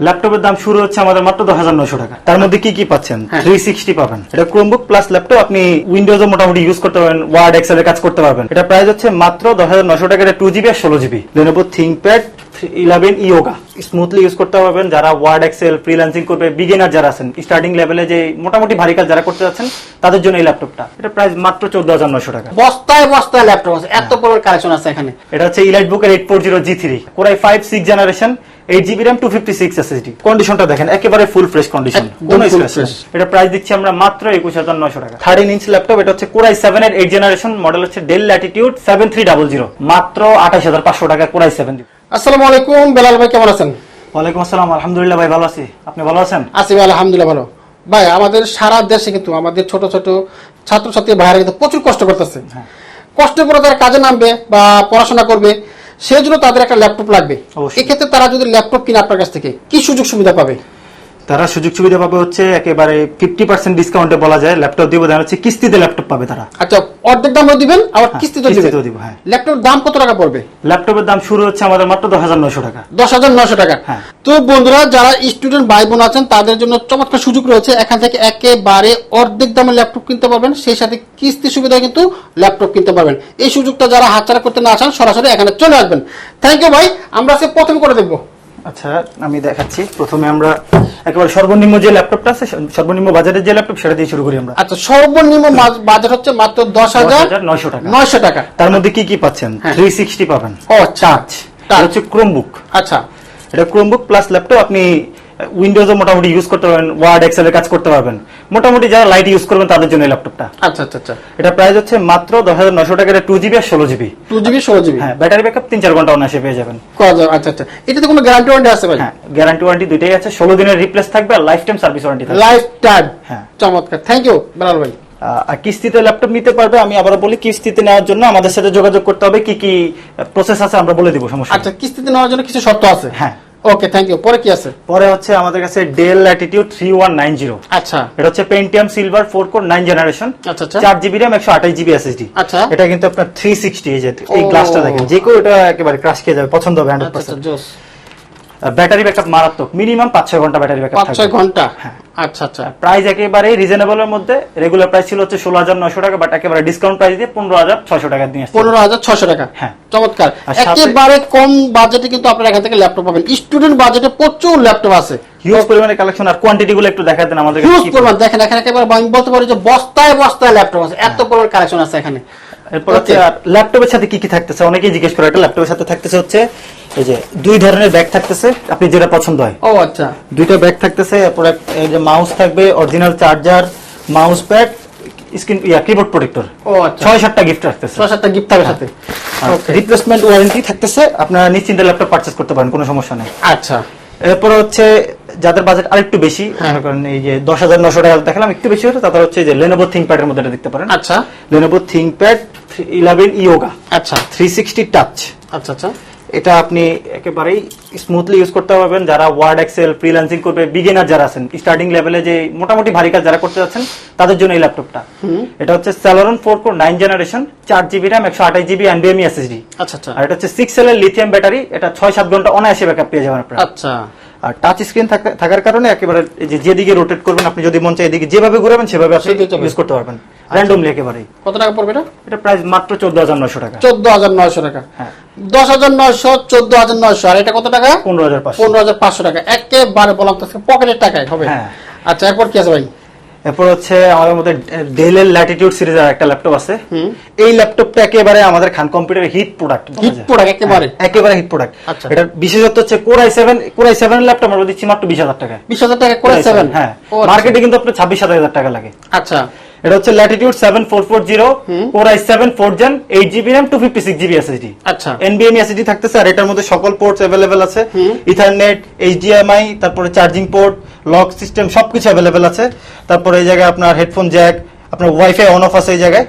ল্যাপটপের দাম শুরু হচ্ছে আমাদের মাত্র দশ হাজার নশো টাকা। তার মধ্যে কি কি পাচ্ছেন? হ্যাঁ। থ্রি সিক্সটি পাবেন। এটা ক্রোমবুক প্লাস ল্যাপটপ আপনি উইন্ডোজও মোটামুটি ইউজ করতে পারবেন ওয়ার্ড এক্সেল কাজ করতে পারবেন। এটা প্রাইস হচ্ছে মাত্র দশ হাজার নশো টাকা টু জিবি আর ষোলো GB Lenovo ThinkPad eleven Yoga smoothly use করতে পারবেন যারা ওয়ার্ড এক্সেল ফ্রিল্যান্সিং করবে বিগিনার যারা আছেন স্টার্টিং লেভেলে যে মোটামুটি ভারী কাজ যারা করতে যাচ্ছেন তাদের জন্য এই ল্যাপটপটা। এটা প্রাইস মাত্র চোদ্দ হাজার নয়শো টাকা। বস্তায় বস্তায় ল্যাপটপ আছে এত বড় কালেকশন আছে এখানে। এটা হচ্ছে ইলাইট বুকের eight four zero G three core i five six generation eight GB RAM two fifty six SSD কন্ডিশনটা দেখেন একেবারে ফুল ফ্রেশ কন্ডিশন কোনো fresh। এটা প্রাইস দিচ্ছি আমরা মাত্র একুশ হাজার নশো টাকা। থার্টিন ইঞ্চ ল্যাপটপ এটা হচ্ছে কোরাই সেভেন এর এইট জেনারেশন মডেল হচ্ছে Dell Latitude seven three double zero মাত্র আঠাশ হাজার পাঁচশো টাকা কোরাই সেভেন আসসালামু আলাইকুম বেলাল ভাই কেমন আছেন? ওয়ালাইকুম আসসালাম আলহামদুলিল্লাহ ভাই ভালো আছি। আপনি ভালো আছেন? আছি ভাই আলহামদুলিল্লাহ ভালো। ভাই আমাদের সারা দেশে কিন্তু আমাদের ছোট ছোট ছাত্রছাত্রী ভাইরা কিন্তু প্রচুর কষ্ট করতেছে। হ্যাঁ। কষ্ট করে তারা কাজে নামবে বা পড়াশোনা করবে। সেই জন্য তাদের একটা ল্যাপটপ লাগবে। এক্ষেত্রে তারা যদি ল্যাপটপ কিনে আপনার কাছ থেকে কি সুযোগ সুবিধা পাবে তারা সুযোগ সুবিধা পাবে হচ্ছে একেবারে ফিফটি পার্সেন্ট ডিসকাউন্টে বলা যায়। ল্যাপটপ দিব দেখা হচ্ছে কিস্তিতে ল্যাপটপ পাবে তারা। আচ্ছা অর্ধেক দামও দিবেন আবার হ্যাঁ, কিস্তিতে কিস্তিতেও দিব, হ্যাঁ। ল্যাপটপের দাম কত টাকা পড়বে? ল্যাপটপের দাম শুরু হচ্ছে আমাদের মাত্র দশ হাজার নশো টাকা। দশ হাজার নশো টাকা। হ্যাঁ। তো বন্ধুরা যারা স্টুডেন্ট ভাই বোন আছেন তাদের জন্য চমৎকার সুযোগ রয়েছে। এখান থেকে একেবারে অর্ধেক দামে ল্যাপটপ কিনতে পারবেন। সেই সাথে কিস্তি সুবিধা কিন্তু ল্যাপটপ কিনতে পারবেন। এই সুযোগটা যারা হাতছাড়া করতে না চান সরাসরি এখানে চলে আসবেন। থ্যাংক ইউ ভাই আমরা আজকে প্রথম করে দেখব। আচ্ছা আমি দেখাচ্ছি। প্রথমে আমরা একেবারে সর্বনিম্ন যে ল্যাপটপটা আছে সর্বনিম্ন বাজারের যে ল্যাপটপ সেটা দিয়ে শুরু করি আমরা। আচ্ছা সর্বনিম্ন বাজার হচ্ছে মাত্র দশ হাজার নয়শো টাকা। নয়শো টাকা। তার মধ্যে কি কি পাচ্ছেন? হ্যাঁ। থ্রি সিক্সটি পাবেন। ও চার্জ Touch। হচ্ছে ক্রোমবুক আচ্ছা। এটা ক্রোমবুক প্লাস ল্যাপটপ আপনি উইন্ডোজও মোটামুটি ইউজ করতে পারবেন ওয়ার্ড এক্সেল এর কাজ করতে পারবেন। মোটামুটি যারা লাইট ইউজ করবেন তাদের জন্য এই ল্যাপটপটা আচ্ছা আচ্ছা আচ্ছা। এটা প্রাইস হচ্ছে মাত্র দশ হাজার নশো টাকা টু জিবি আর ষোলো জিবি টু জিবি ষোলো জিবি হ্যাঁ ব্যাটারি ব্যাকআপ তিন চার ঘণ্টা অনায়াসে পেয়ে যাবেন। আচ্ছা আচ্ছা। এটাতে কোনো গ্যারান্টি ওয়ারেন্টি আছে ভাই? হ্যাঁ গ্যারান্টি ওয়ারেন্টি দুইটাই আছে। ষোলো দিনের রিপ্লেস থাকবে আর লাইফ টাইম সার্ভিস ওয়ারেন্টি থাকবে। লাইফ টাইম হ্যাঁ। চমৎকার। থ্যাংক ইউ বেলাল ভাই। আর কিস্তিতে ল্যাপটপ নিতে পারবে আমি আবার বলি কিস্তিতে নেওয়ার জন্য আমাদের সাথে যোগাযোগ করতে হবে কি কি প্রসেস আছে আমরা বলে দিব সমস্যা আচ্ছা কিস্তিতে নেওয়ার জন্য কিছু শর্ত আছে? হ্যাঁ। ওকে থ্যাংক ইউ পরে কি আছে? পরে হচ্ছে আমাদের কাছে Dell Latitude three one nine zero আচ্ছা। এটা হচ্ছে পেন্টিয়াম সিলভার 4 কোর 9 জেনারেশন আচ্ছা, আচ্ছা। 4 জিবি একশো আঠাশ জিবি এসএসডি আচ্ছা। এটা কিন্তু আপনার থ্রি সিক্সটি এই যে এই গ্লাসটা দেখেন। যে কেউ এটা একেবারে ক্রাশ খেয়ে যাবে পছন্দ হবে হান্ড্রেড আচ্ছা আচ্ছা জোস। ব্যাটারি ব্যাকআপ মারাত্মক। মিনিমাম পাঁচ ছয় ঘণ্টা ব্যাটারি ব্যাকআপ পাঁচ ছয় ঘণ্টা? হ্যাঁ। আচ্ছা আচ্ছা। প্রাইস একেবারে রিজনেবল এর মধ্যে। রেগুলার প্রাইস ছিল হচ্ছে ষোলো হাজার নশো টাকা বাট একেবারে ডিসকাউন্ট প্রাইস দিয়ে পনেরো হাজার ছয়শো টাকা দিয়ে পনেরো হাজার ছশো টাকা। হ্যাঁ। চমৎকার। একেবারে কম বাজেটে কিন্তু আপনারা এখান থেকে ল্যাপটপ পাবেন। স্টুডেন্ট বাজেটে প্রচুর ল্যাপটপ আছে। হিউজ পরিমাণে কালেকশন আর কোয়ান্টিটি গুলো একটু দেখা দেন আমাদের হিউজ পরিমাণ। দেখেন এখানে একেবারে আমি বলতে পারি যে বস্তায় বস্তায় ল্যাপটপ আছে। এত পরিমাণ কালেকশন আছে এখানে। এরপর হচ্ছে আর ল্যাপটপের সাথে কি কি থাকতেছে? অনেকেই জিজ্ঞেস করে এটা ল্যাপটপের সাথে থাকতেছে হচ্ছে এই যে দুই ধরনের ব্যাগ থাকতেছে আপনি যেটা পছন্দ হয়। ও আচ্ছা। দুইটা ব্যাগ থাকতেছে এরপরে এই যে মাউস থাকবে original charger mouse pad screen yeah keyboard protector ও আচ্ছা। ছয় সাতটা গিফট রাখতেছে ছয় সাতটা গিফট থাকবে সাথে রিপ্লেসমেন্ট ওয়ারেন্টি থাকতেছে আপনারা নিশ্চিন্তে ল্যাপটপ পারচেস করতে পারেন কোনো সমস্যা নেই। আচ্ছা। এরপরে হচ্ছে যাদের বাজেট আরেকটু বেশি হ্যাঁ। মনে এই যে দশ হাজার নশো টাকা দেখালাম একটু বেশি হচ্ছে তাদের হচ্ছে যে লেনোভো থিঙ্কপ্যাড এর মধ্যে দেখতে পারেন। আচ্ছা। লেনোভো থিঙ্কপ্যাড ইলেভেন ইয়োগা আচ্ছা। থ্রি সিক্সটি টাচ আচ্ছা আচ্ছা। এটা আপনি একেবারেই স্মুথলি ইউজ করতে পারবেন। যারা ওয়ার্ড এক্সেল ফ্রিল্যান্সিং করবে বিগিনার যারা আছেন স্টার্টিং লেভেলে যে মোটামুটি ভারী কাজ যারা করতে যাচ্ছেন তাদের জন্য এই ল্যাপটপটা এটা হচ্ছে Celeron four core nine generation চার জিবি র্যাম একশো আঠাশ জিবি এনবিএমই এসএসডি আচ্ছা আচ্ছা। আর এটা হচ্ছে সিক্স এল এর লিথিয়াম ব্যাটারি এটা ছয় সাত ঘণ্টা অনায়াসে ব্যাকআপ পেয়ে যাবেন আপনারা। আচ্ছা। আর টাচ স্ক্রিন থাকার কারণে একেবারে যে যেদিকে রোটেট করবেন আপনি যদি মন চায় এদিকে যেভাবে ঘুরাবেন সেভাবে আপনি ইউজ করতে পারবেন। র্যান্ডমলি একেবারে কত টাকা পড়বে এটা? এটা প্রাইস মাত্র চোদ্দ হাজার নশো টাকা। চোদ্দ হাজার নয়শো টাকা। হ্যাঁ। দশ হাজার নয়শো চোদ্দ হাজার নয়শো। আর এটা কত টাকা? পনেরো হাজার পাঁচশো। পনেরো হাজার পাঁচশো টাকা। একেবারে বললাম তো পকেটের টাকায় হবে। হ্যাঁ। আচ্ছা এরপর কি আছে ভাই? এরপর হচ্ছে আমাদের মধ্যে ডেলের ল্যাটিটিউড সিরিজের একটা ল্যাপটপ আছে। এই ল্যাপটপটা একেবারে আমাদের খান কম্পিউটারের হিট প্রোডাক্ট হিট প্রোডাক্ট একেবারে। একেবারে হিট প্রোডাক্ট আচ্ছা। এটা বিশেষত্ব হচ্ছে core i seven core i seven laptop আমরা দিচ্ছি মাত্র বিশ হাজার টাকা বিশ হাজার টাকা কোর সেভেন হ্যাঁ। আচ্ছা। মার্কেটে কিন্তু আপনার ছাব্বিশ সাতাশ হাজার টাকা লাগে। আচ্ছা। এটা হচ্ছে Latitude seven four four zero core i seven four gen SSD GB RAM two fifty six GB SSD আচ্ছা। NVMe SSD থাকতেছে আর এটার মধ্যে সকল পোর্টস अवेलेबल আছে। ইথারনেট HDMI তারপরে চার্জিং পোর্ট লক সিস্টেম সবকিছু अवेलेबल আছে। তারপরে এই জায়গায় আপনার হেডফোন জ্যাক আপনার ওয়াইফাই অন অফ আছে এই জায়গায়।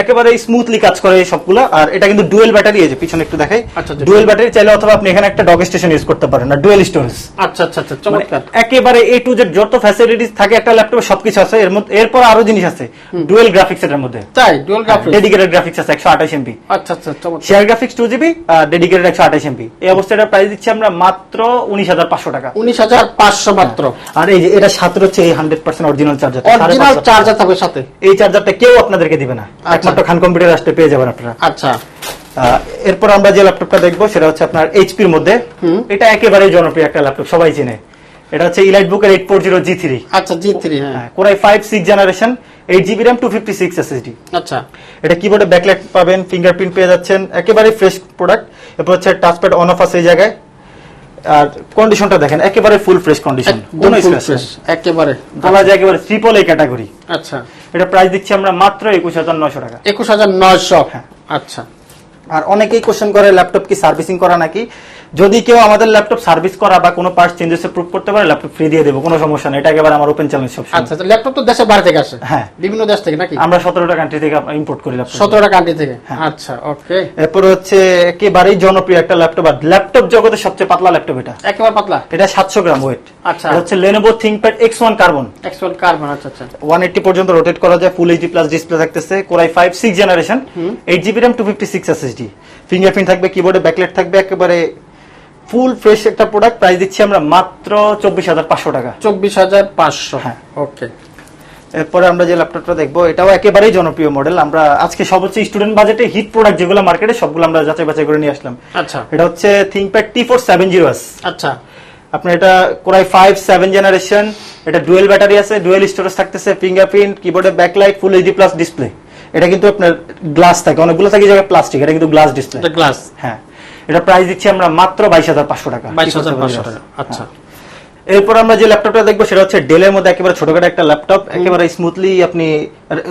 একেবারে স্মুথলি কাজ করে এই সবগুলো। আর এটা কিন্তু ডুয়েল ব্যাটারি এই যে পিছনে একটু দেখাই। আচ্ছা, আচ্ছা। ডুয়েল ব্যাটারি চাইলে অথবা আপনি এখানে একটা ডগ স্টেশন ইউজ করতে পারেন না ডুয়েল স্টোরেজ আচ্ছা আচ্ছা আচ্ছা চমৎকার। একেবারে এ টু জেড যত ফ্যাসিলিটিস থাকে একটা ল্যাপটপে সবকিছু আছে। এর মধ্যে এরপর আরও জিনিস আছে। ডুয়েল গ্রাফিক্স এর মধ্যে। তাই? ডুয়াল গ্রাফিক্স ডেডিকেটেড গ্রাফিক্স আছে একশো আঠাশ এমবি আচ্ছা আচ্ছা চমৎকার। Share graphics two GB dedicated একশো আঠাশ এমবি এই অবস্থায় প্রাইস দিচ্ছি আমরা মাত্র উনিশ হাজার পাঁচশো টাকা। উনিশ হাজার পাঁচশো মাত্র। আর এই যে এটা সাথে হচ্ছে এই hundred percent original charger original charger থাকবে সাথে। এই চার্জারটা কেউ আপনাদেরকে দিবে না। একমাত্র খান কম্পিউটার আসতে পেয়ে যাবেন আপনারা। আচ্ছা। এরপর আমরা যে ল্যাপটপটা দেখব সেটা হচ্ছে আপনার এইচপির মধ্যে। এটা একেবারে জনপ্রিয় একটা ল্যাপটপ সবাই চিনে। এটা হচ্ছে ইলাইট বুকের eight four zero G three আচ্ছা জি থ্রি হ্যাঁ। Core i five six generation eight GB RAM two fifty six SSD আচ্ছা। এটা কিবোর্ডে ব্যাকলাইট পাবেন ফিঙ্গারপ্রিন্ট পেয়ে যাচ্ছেন একেবারে ফ্রেশ প্রোডাক্ট এরপর হচ্ছে টাচপ্যাড অন অফ আছে এই জায়গায়। আর কন্ডিশনটা দেখেন একেবারে ফুল ফ্রেশ কন্ডিশন কোনো স্ক্র্যাচ একেবারে। বলা যায় একেবারে ট্রিপল এ ক্যাটাগরি আচ্ছা। এটা প্রাইস দিচ্ছি আমরা মাত্র একুশ হাজার নশো টাকা। একুশ হাজার নয়শো। হ্যাঁ। আচ্ছা। আর অনেকেই কোশ্চেন করে ল্যাপটপ কি সার্ভিসিং করা নাকি? যদি কেউ আমাদের ল্যাপটপ সার্ভিস করা বা কোনো পার্টস চেঞ্জেস প্রুভ করতে পারে ল্যাপটপ ফ্রি দিয়ে দেবো কোনো সমস্যা নেই। এটা একেবারে আমার ওপেন চ্যালেঞ্জ সব আচ্ছা আচ্ছা ল্যাপটপ তো দেশের বাইরে থেকে আসে? হ্যাঁ। বিভিন্ন দেশ থেকে নাকি? আমরা সতেরোটা কান্ট্রি থেকে ইম্পোর্ট করি ল্যাপটপ সতেরোটা কান্ট্রি থেকে? হ্যাঁ। আচ্ছা ওকে এরপর হচ্ছে একেবারেই জনপ্রিয় একটা ল্যাপটপ আর ল্যাপটপ জগতের সবচেয়ে পাতলা ল্যাপটপ এটা। একেবারে পাতলা? এটা সাতশো গ্রাম ওয়েট আচ্ছা। এটা হচ্ছে Lenovo ThinkPad X one carbon export carbon আচ্ছা আচ্ছা। ওয়ান এইটটি পর্যন্ত রোটেট করা যায় ফুল এইচডি প্লাস ডিসপ্লে থাকতেছে core i five six generation eight GB RAM two fifty six SSD fingerprint থাকবে কিবোর্ডে ব্যাকলেট থাকবে একেবারে ফুল ফ্রেশ একটা প্রোডাক্ট প্রাইস দিচ্ছি আমরা মাত্র চব্বিশ হাজার পাঁচশো টাকা। চব্বিশ হাজার পাঁচশো। হ্যাঁ। ওকে এরপরে আমরা যে ল্যাপটপটা দেখব এটাও একেবারেই জনপ্রিয় মডেল আমরা আজকে সর্বোচ্চ স্টুডেন্ট বাজেটে হিট প্রোডাক্ট যেগুলো মার্কেটে সবগুলো আমরা যাচাই বাছাই করে নিয়ে আসলাম। আচ্ছা। এটা হচ্ছে ThinkPad T four seven zero আচ্ছা। আপনার এটা core i five seven generation এটা ডুয়েল ব্যাটারি আছে ডুয়েল স্টোরেজ থাকতেছে ফিঙ্গারপ্রিন্ট কিবোর্ডে backlight full HD plus display এটা কিন্তু আপনার গ্লাস থাকে অনেকগুলো থাকে জায়গায় প্লাস্টিক এটা কিন্তু গ্লাস ডিসপ্লে এটা গ্লাস হ্যাঁ। এটা প্রাইস দিচ্ছি আমরা মাত্র বাইশ হাজার পাঁচশো টাকা। বাইশ হাজার পাঁচশো টাকা। আচ্ছা। এরপর আমরা যে ল্যাপটপটা দেখব সেটা হচ্ছে ডেলের মধ্যে একেবারে ছোটখাটো একটা ল্যাপটপ একেবারে স্মুথলি আপনি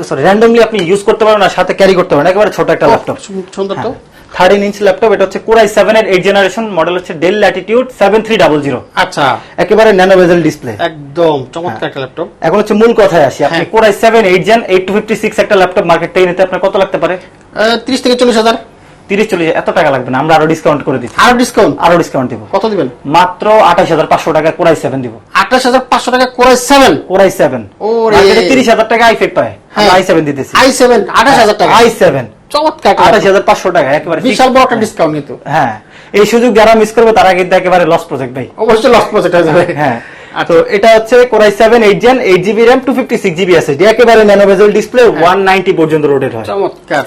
সরি র্যান্ডমলি আপনি ইউজ করতে পারেন আর সাথে ক্যারি করতে পারেন। একেবারে ছোট একটা ল্যাপটপ সুন্দর তো। থার্টিন ইঞ্চ ল্যাপটপ এটা হচ্ছে কোরাই সেভেন এর এইট জেনারেশন মডেল হচ্ছে Dell Latitude seven three double zero আচ্ছা। একেবারে ন্যানো বেজেল ডিসপ্লে একদম চমৎকার একটা ল্যাপটপ এখন হচ্ছে মূল কথায় আসি আপনি হ্যাঁ। Core i seven eight gen eight two fifty six একটা ল্যাপটপ মার্কেট থেকে নিতে আপনার কত লাগতে পারে? ত্রিশ থেকে চল্লিশ হাজার। তিরিশ চল্লিশ এত টাকা লাগবে না আমরা আরও ডিসকাউন্ট করে দিচ্ছি। আরও ডিসকাউন্ট আরও ডিসকাউন্ট দিব। কত দিবেন? মাত্র আঠাশ হাজার পাঁচশো টাকা কোরাই সেভেন দিব। আঠাশ হাজার পাঁচশো টাকা করে সেভেন কোরাই সেভেন ওরে। তিরিশ হাজার টাকা আই ফাইভ পায় হ্যাঁ। আই সেভেন দিতেছি। আই সেভেন আঠাশ হাজার টাকা। আই সেভেন চমৎকার আঠাশ। হাজার পাঁচশো টাকা একেবারে বিশাল বড় একটা ডিসকাউন্ট কিন্তু। হ্যাঁ এই সুযোগ যারা মিস করবে তারা কিন্তু একেবারে লস প্রজেক্ট ভাই। অবশ্যই লস প্রজেক্ট হয়ে যাবে। হ্যাঁ আচ্ছা। তো এটা হচ্ছে core i seven eight gen eight GB RAM two fifty six GB SSD একেবারে ন্যানো বেজেল ডিসপ্লে হ্যাঁ। ওয়ান নাইনটি পর্যন্ত রোটেট হয়। চমৎকার।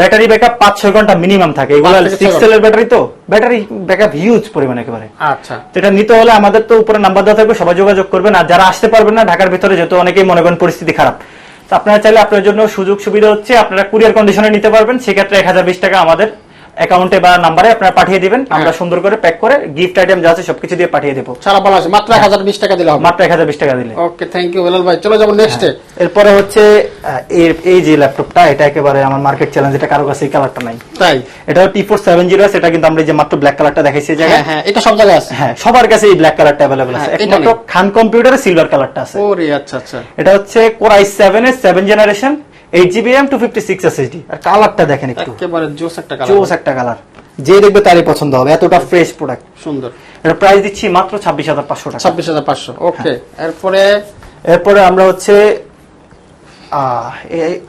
ব্যাটারি ব্যাকআপ পাঁচ ছয় ঘণ্টা মিনিমাম থাকে। এগুলো পাঁচ থেকে ছয় সিক্স ঘণ্টা। সেলের ব্যাটারি তো ব্যাটারি ব্যাকআপ হিউজ পরিমাণে একেবারে। আচ্ছা। এটা নিতে হলে আমাদের তো উপরে নাম্বার দেওয়া থাকবে সবাই যোগাযোগ করবেন। আর যারা আসতে পারবেন না ঢাকার ভিতরে যেহেতু অনেকেই মনে করেন পরিস্থিতি খারাপ। তো আপনারা চাইলে আপনার জন্য সুযোগ সুবিধা হচ্ছে আপনারা কুরিয়ার কন্ডিশনে নিতে পারবেন। সেক্ষেত্রে এক হাজার বিশ টাকা আমাদের অ্যাকাউন্টে বা নাম্বারে আপনারা পাঠিয়ে দিবেন। আমরা সুন্দর করে প্যাক করে গিফট আইটেম যা আছে সবকিছু দিয়ে পাঠিয়ে দেবো। সারা বাংলাদেশে মাত্র এক হাজার বিশ টাকা দিলে হবে। মাত্র এক হাজার বিশ টাকা দিলে। ওকে থ্যাংক ইউ বেলাল ভাই। চলে যাব নেক্সটে এরপরে হচ্ছে এই যে ল্যাপটপটা এটা একেবারে আমার মার্কেট চ্যালেঞ্জ এটা কারও কাছে এই কালারটা নাই। তাই? এটা টি ফোর সেভেন জিরো এটা কিন্তু আমরা এই যে মাত্র ব্ল্যাক কালারটা দেখাইছি এই হ্যাঁ জায়গায়। হ্যাঁ এটা সব জায়গায় আছে। হ্যাঁ সবার কাছে এই ব্ল্যাক কালারটা অ্যাভেলেবল আছে। হ্যাঁ, একমাত্র খান কম্পিউটারে সিলভার কালারটা আছে। ওরে আচ্ছা আচ্ছা। এটা হচ্ছে কোর আই সেভেন এর seven generation eight GB M two fifty six SSD আর কালারটা দেখেন একটু। একেবারে জোস একটা কালার জোস একটা কালার যে দেখবে তারই পছন্দ হবে। এতটা ফ্রেশ প্রোডাক্ট সুন্দর। এটা প্রাইস দিচ্ছি মাত্র ছাব্বিশ হাজার পাঁচশো টাকা। ছাব্বিশ হাজার পাঁচশো। ওকে এরপরে? এরপরে আমরা হচ্ছে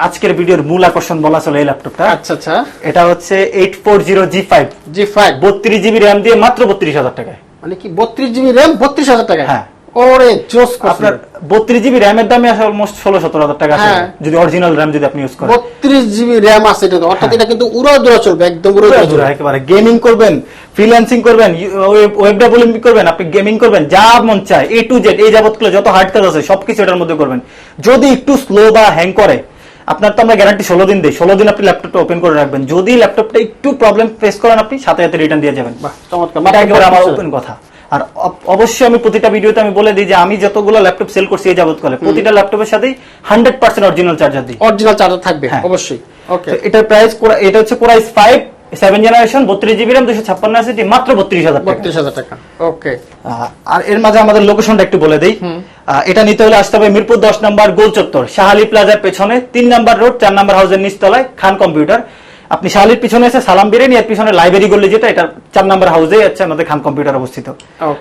আজকের ভিডিওর মূল আকর্ষণ বলা চলে এই ল্যাপটপটা আচ্ছা আচ্ছা। এটা হচ্ছে eight four zero G five G five বত্রিশ জিবি র্যাম দিয়ে মাত্র বত্রিশ হাজার টাকায়। মানে কি বত্রিশ জিবি র্যাম বত্রিশ হাজার টাকা হ্যাঁ। ওরে জোস আপনার আপনার বত্রিশ জিবি র্যামের দামে অলমোস্ট ষোলো সতেরো হাজার টাকা আসে। হ্যাঁ। যদি অরিজিনাল র্যাম যদি আপনি ইউজ করেন। বত্রিশ জিবি র্যাম আছে এটা অর্থাৎ এটা কিন্তু উড়া চলবে একদম উড়া একেবারে গেমিং করবেন ফ্রিল্যান্সিং করবেন ওয়েব ডেভেলপিং করবেন আপনি গেমিং করবেন যা মন চায় এ টু জেড এই যাবতগুলো যত হার্ড কাজ আছে সবকিছু এটার মধ্যে করবেন। যদি একটু স্লো বা হ্যাং করে আপনার তো আমরা গ্যারান্টি ষোলো দিন দিই। ষোলো দিন আপনি ল্যাপটপটা ওপেন করে রাখবেন। যদি ল্যাপটপটা একটু প্রবলেম ফেস করেন আপনি সাথে সাথে রিটার্ন দিয়ে যাবেন। চমৎকার। আমার ওপেন কথা। আর অব- অবশ্যই আমি প্রতিটা ভিডিওতে আমি বলে দিই যে আমি যতগুলো ল্যাপটপ সেল করছি এই যাবতকালে প্রতিটা ল্যাপটপের সাথেই হান্ড্রেড পার্সেন্ট অরিজিনাল চার্জার দিই। অরিজিনাল চার্জার থাকবে হ্যাঁ। অবশ্যই। ওকে এটার প্রাইস এটা হচ্ছে core i's five seven generation বত্রিশ জিবি র্যাম দুশো ছাপ্পান্ন এসএসডি মাত্র বত্রিশ হাজার বত্রিশ হাজার টাকা। ওকে আর এর মাঝে আমাদের লোকেশনটা একটু বলে দেই। এটা নিতে হলে আসতে হবে মিরপুর দশ নম্বর গোল চত্বর শাহালি প্লাজার পেছনে তিন নম্বর রোড চার নম্বর হাউসের নিচতলায় খান কম্পিউটার আপনি শাহালির পিছনে এসে সালাম বিরিয়ানি এর পিছনে লাইব্রেরি গলি যেটা এটা চার নম্বর হাউসে আছে আমাদের খান কম্পিউটার অবস্থিত।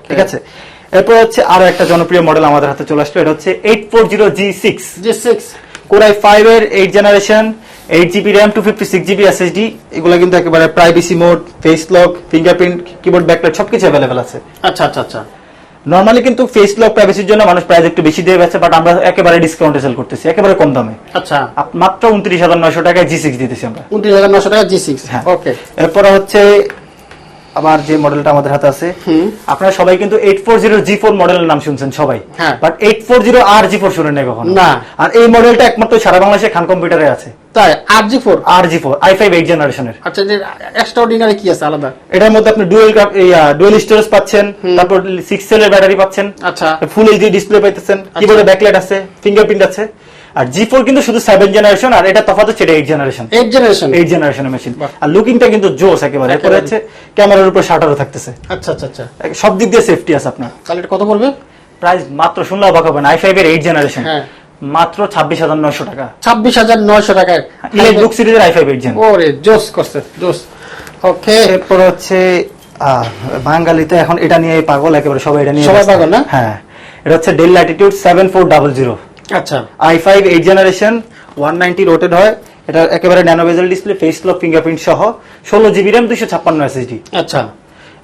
ঠিক আছে? এরপর হচ্ছে আরও একটা জনপ্রিয় মডেল আমাদের হাতে চলে আসলো এটা হচ্ছে eight four zero G six G six core i five এর eight generation eight GB RAM two fifty six GB SSD এগুলো কিন্তু একেবারে privacy mode face lock fingerprint keyboard backlight সবকিছু অ্যাভেলেবেল আছে। আচ্ছা আচ্ছা আচ্ছা। নর্মালি কিন্তু ফেস লক প্রাইভেসির জন্য মানুষ প্রাইস একটু বেশি দিয়ে বেছে বাট আমরা একেবারে ডিসকাউন্টে সেল করতেছি একেবারে কম দামে। আচ্ছা। মাত্র উনত্রিশ হাজার নয়শো টাকায় জি সিক্স দিতেছি আমরা। উনত্রিশ হাজার নশো টাকা জি সিক্স হ্যাঁ। ওকে এরপরে হচ্ছে আমার যে মডেলটা আমাদের হাতে আছে। আপনারা সবাই কিন্তু eight four zero G four মডেলের নাম শুনছেন সবাই। হ্যাঁ। বাট এইট ফোর জিরো আর জি ফোর শুনেন নাই কখনো? না। আর এই মডেলটা একমাত্র সারা বাংলাদেশে খান কম্পিউটারে আছে। তাই জি ফোর আর ফোর আই ফাইভ এইট জেনারেশনের আচ্ছা যে এক্সট্রা কি আছে আলাদা? এটার মধ্যে আপনি ডুয়েল ডুয়েল স্টোরেজ পাচ্ছেন তারপর সিক্স সেলের ব্যাটারি পাচ্ছেন আচ্ছা। ফুল এইচডি ডিসপ্লে পাইতেছেন কিবোর্ডে ব্যাকলাইট আছে ফিঙ্গারপ্রিন্ট আছে। আর জি ফোর কিন্তু শুধু সেভেন জেনারেশন আর এটা তফাৎ হচ্ছে এটা eight generation eight generation eight জেনারেশনের মেশিন। আর লুকিংটা কিন্তু জোস একেবারে এরপরে হচ্ছে ক্যামেরার উপর শাটারও থাকতেছে। আচ্ছা আচ্ছা আচ্ছা। সব দিক দিয়ে সেফটি আছে আপনার। তাহলে এটা কত পড়বে? প্রাইস মাত্র শুনলে অবাক হবেন আই ফাইভ এর এইট জেনারেশন। মাত্র ছাব্বিশ হাজার নয়শো টাকা। ছাব্বিশ হাজার নয়শো টাকায়। ইলেট বুক সিরিজের আই ফাইভ এইট জেন ওরে জোস করছে জোস। ওকে। এরপর হচ্ছে বাঙালিতে এখন এটা নিয়ে পাগল একেবারে সবাই এটা নিয়ে সবাই পাগল না? হ্যাঁ এটা হচ্ছে Dell Latitude seven four double zero আচ্ছা। I five eight generation one ninety rotate হয়। এটা একেবারে nano bezel display face lock fingerprint সহ। ষোলো জিবি র্যাম দুশো ছাপ্পান্ন এসএসডি আচ্ছা।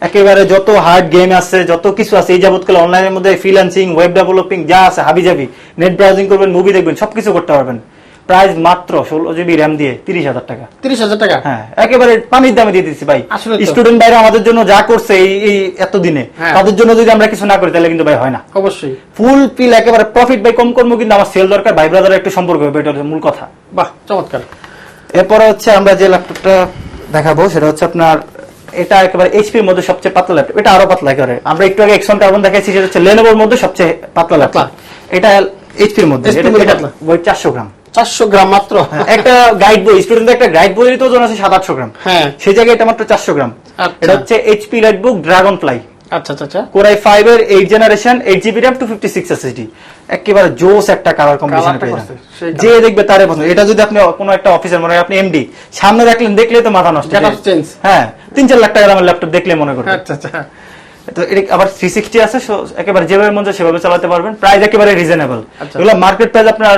একেবারে যত হার্ড গেম আছে যত কিছু আছে এই যাবৎকালে অনলাইনের মধ্যে ফ্রিল্যান্সিং ওয়েব ডেভেলপিং যা আছে হাবি যাবি নেট ব্রাউজিং করবেন মুভি দেখবেন সবকিছু করতে পারবেন। প্রাইস মাত্র ষোলো জিবি র্যাম দিয়ে তিরিশ হাজার টাকা। তিরিশ হাজার টাকা? হ্যাঁ একেবারে পানির দামে দিয়ে দিচ্ছি ভাই। স্টুডেন্ট ভাইরা আমাদের জন্য যা করছে এই এই এতদিনে হ্যাঁ। তাদের জন্য যদি আমরা কিছু না করি তাহলে কিন্তু ভাই হয় না। অবশ্যই। ফুল পিল একেবারে প্রফিট ভাই কম করব কিন্তু আমার সেল দরকার। ভাই ব্রাদারের একটু সম্পর্ক হবে এটা মূল কথা। বাহ চমৎকার। এরপরে হচ্ছে আমরা যে ল্যাপটপটা দেখাবো সেটা হচ্ছে আপনার এটা একেবারে এইচপির মধ্যে সবচেয়ে পাতলা ল্যাপটপ এটা আরও পাতলা একেবারে। আমরা একটু আগে এক্সন কার্বন দেখাইছি সেটা হচ্ছে লেনোভোর মধ্যে সবচেয়ে পাতলা ল্যাপটপ এটা এইচপির মধ্যে। এটা মধ্যে এটা ওই চারশো গ্রাম। চারশো গ্রাম মাত্র? একটা গাইড বই স্টুডেন্ট একটা গাইড বইয়ের তো ওজন আছে সাত আটশো গ্রাম। হ্যাঁ। সেই জায়গায় এটা মাত্র চারশো গ্রাম। আচ্ছা। এটা হচ্ছে এইচপি লাইটবুক ড্রাগন ফ্লাই আচ্ছা আচ্ছা আচ্ছা। কোরাই ফাইভ এর eight generation eight GB RAM two fifty six SSD একেবারে জোস একটা কালার কম্বিনেশন করছে, সেই যে দেখবে তারে পছন্দ। এটা যদি আপনি কোনো একটা অফিসের মনে হয় আপনি এমডি সামনে রাখলেন দেখলে তো মাথা নষ্ট. হ্যাঁ তিন চার লাখ টাকা আমার ল্যাপটপ দেখলে মনে করবে। আচ্ছা আচ্ছা। তো এটা আবার থ্রি সিক্সটি আছে একেবারে যেভাবে মন চায় সেভাবে চালাতে পারবেন। প্রাইস একেবারে রিজনেবল আচ্ছা। এগুলো মার্কেট প্রাইস আপনার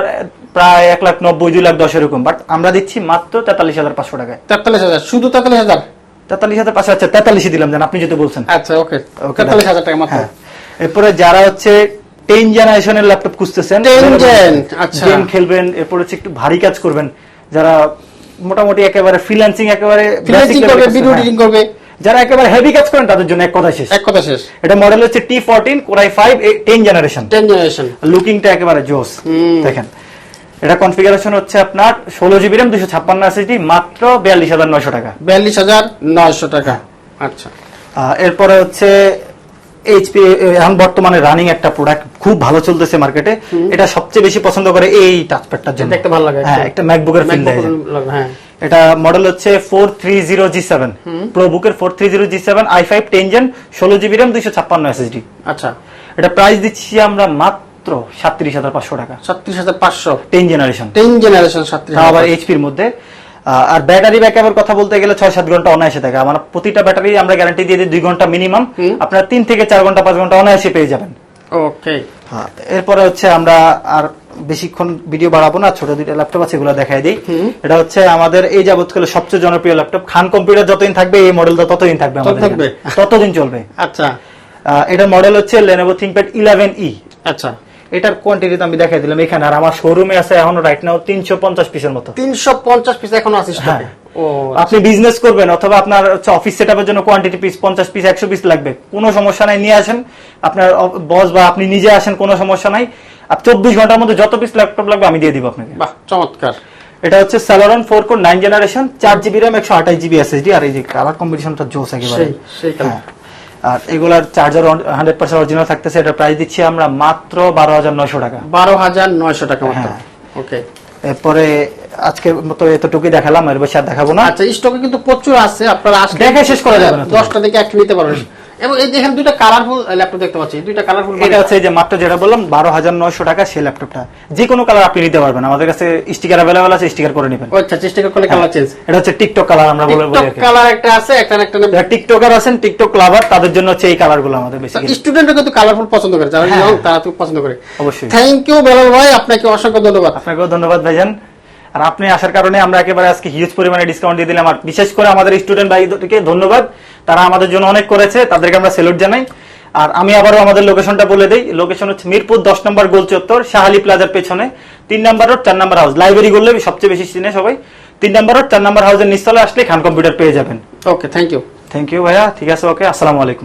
প্রায় এক লাখ নব্বই দুই লাখ দশ এরকম। বাট আমরা দিচ্ছি মাত্র তেতাল্লিশ হাজার পাঁচশো টাকায়। তেতাল্লিশ হাজার। শুধু তেতাল্লিশ হাজার? তেতাল্লিশ হাজার পাঁচশো আচ্ছা তেতাল্লিশই দিলাম জান আপনি যদি বলছেন। আচ্ছা ওকে। তেতাল্লিশ হাজার টাকা মাত্র। হ্যাঁ। এরপরে যারা হচ্ছে টেন জেনারেশনের ল্যাপটপ খুঁজতেছেন 10 gen, আচ্ছা। গেম খেলবেন এরপর হচ্ছে একটু ভারী কাজ করবেন যারা মোটামুটি একেবারে ফ্রিল্যান্সিং একেবারে ফ্রিল্যান্সিং করবে ভিডিও হ্যাঁ। এডিটিং করবে। যারা একেবারে হেভি কাজ করেন তাদের জন্য এক কথা শেষ। এক কথা শেষ। এটা মডেল হচ্ছে T fourteen core i five ten generation ten generation লুকিংটা একেবারে জোস। দেখেন এটা কনফিগারেশন হচ্ছে আপনার ষোলো জিবি র্যাম দুশো ছাপ্পান্ন এসএসডি মাত্র বিয়াল্লিশ হাজার নয়শো টাকা। বিয়াল্লিশ হাজার নয়শো টাকা। আচ্ছা। এরপরে হচ্ছে এইচপি এখন বর্তমানে রানিং একটা প্রোডাক্ট খুব ভালো চলতেছে মার্কেটে এটা সবচেয়ে বেশি পছন্দ করে এই টাচপ্যাডটার জন্য। দেখতে ভালো লাগে হ্যাঁ একটা ম্যাকবুকের ফিল দেয়। হ্যাঁ। এটা মডেল হচ্ছে four three zero G seven pro বুকের four three zero G seven i five ten gen ষোলো জিবি র্যাম দুইশো ছাপ্পান্ন এসএসডি আচ্ছা। এটা প্রাইস দিচ্ছি আমরা মাত্র হাজার পাঁচশো টাকা। হাজার পাঁচশো। টেন জেনারেশন টেন জেনারেশন আবার এইচপির মধ্যে। আর ব্যাটারি ব্যাকআপের কথা বলতে গেলে ছয় সাত ঘণ্টা অনায়াসে থাকে। আমার প্রতিটা ব্যাটারি আমরা গ্যারান্টি দিয়ে দিই দুই ঘণ্টা মিনিমাম। আপনার তিন থেকে চার ঘণ্টা পাঁচ ঘণ্টা অনায়াসে পেয়ে যাবেন। ওকে এরপরে হচ্ছে আমরা আর বেশিক্ষণ ভিডিও বাড়াবো না ছোট দুইটা ল্যাপটপ আছে এগুলো দেখাই দিই। এটা হচ্ছে আমাদের এই যাবৎকালে সবচেয়ে জনপ্রিয় ল্যাপটপ খান কম্পিউটার যতদিন থাকবে এই মডেলটা ততদিন থাকবে আমাদের থাকবে? ততদিন চলবে। আচ্ছা। এটার মডেল হচ্ছে লেনোভো থিংকপ্যাড ইলেভেন ই আচ্ছা। এটার কোয়ান্টিটি আমি দেখাই দিলাম এখানে আর আমার শোরুমে আছে এখনও রাইট নাও তিনশো পঞ্চাশ পিসের মতো। তিনশো পঞ্চাশ পিস এখনও আছে স্টকে হ্যাঁ। আপনি বিজনেস করবেন অথবা আপনার হচ্ছে অফিস সেট জন্য কোয়ান্টিটি পিস পঞ্চাশ পিস একশো পিস লাগবে। কোনো সমস্যা নাই নিয়ে আসেন। আপনার বস বা আপনি নিজে আসেন কোনো সমস্যা নাই। আর চব্বিশ ঘণ্টার মধ্যে যত পিস ল্যাপটপ লাগবে আমি দিয়ে দিব আপনাকে। বাহ চমৎকার। এটা হচ্ছে Celeron four core nine generation চার জিবি র্যাম একশো আঠাশ জিবি এসএসডি আর এই যে কালার কম্বিনেশনটা জোস একেবারে। হ্যাঁ। আর এগুলার চার্জার হান্ড্রেড পার্সেন্ট অরিজিনাল থাকতেছে এটা প্রাইস দিচ্ছি আমরা মাত্র বারো হাজার নয়শো টাকা। বারো হাজার নয়শো টাকা মাত্র। হ্যাঁ। ওকে এরপরে আজকে মতো এতটুকুই দেখালাম এর বেশি আর দেখাবো না আচ্ছা স্টকে কিন্তু প্রচুর আছে আপনারা দেখে শেষ করা যাবে না। দশটা থেকে একটা নিতে পারবেন এবং এই দুইটা কালারফুল ল্যাপটপ দেখতে পাচ্ছি। দুইটা কালারফুল এটা হচ্ছে যে মাত্র যেটা বললাম বারো হাজার নয়শো টাকা সেই ল্যাপটপটা যে কোনো কালার আপনি নিতে পারবেন। আমাদের কাছে স্টিকার অ্যাভেলেবেল আছে স্টিকার করে নেবেন। আচ্ছা চেষ্টা করলে কালার চেঞ্জ এটা হচ্ছে টিকটক কালার আমরা বলে বলি কালার একটা আছে একটা একটা যারা টিকটকার আছেন টিকটক লাভার তাদের জন্য হচ্ছে এই কালারগুলো আমাদের বেশি স্টুডেন্টরা কিন্তু কালারফুল পছন্দ করে যারা হ্যাঁ। young তারা তো পছন্দ করে। অবশ্যই। থ্যাংক ইউ বেলাল ভাই আপনাকে অসংখ্য ধন্যবাদ। আপনাকেও ধন্যবাদ ভাইজান। আর আপনি আসার কারণে আমরা একেবারে আজকে হিউজ পরিমাণে ডিসকাউন্ট দিয়ে দিলাম। আর বিশেষ করে আমাদের স্টুডেন্ট ভাইদেরকে ধন্যবাদ। তারা আমাদের জন্য অনেক করেছে তাদেরকে আমরা সেলুট জানাই। আর আমি আবারও আমাদের লোকেশনটা বলে দিই। লোকেশন হচ্ছে মিরপুর দশ নম্বর গোল চত্বর শাহালি প্লাজার পেছনে। তিন নম্বর রোড চার নম্বর হাউস লাইব্রেরি করলে সবচেয়ে বেশি চিনে সবাই। তিন নম্বর রোড চার নম্বর হাউসের নিচতলা আসলে খান কম্পিউটার পেয়ে যাবেন। Okay thank you thank you ভাইয়া। ঠিক আছে ওকে আসসালামু আলাইকুম।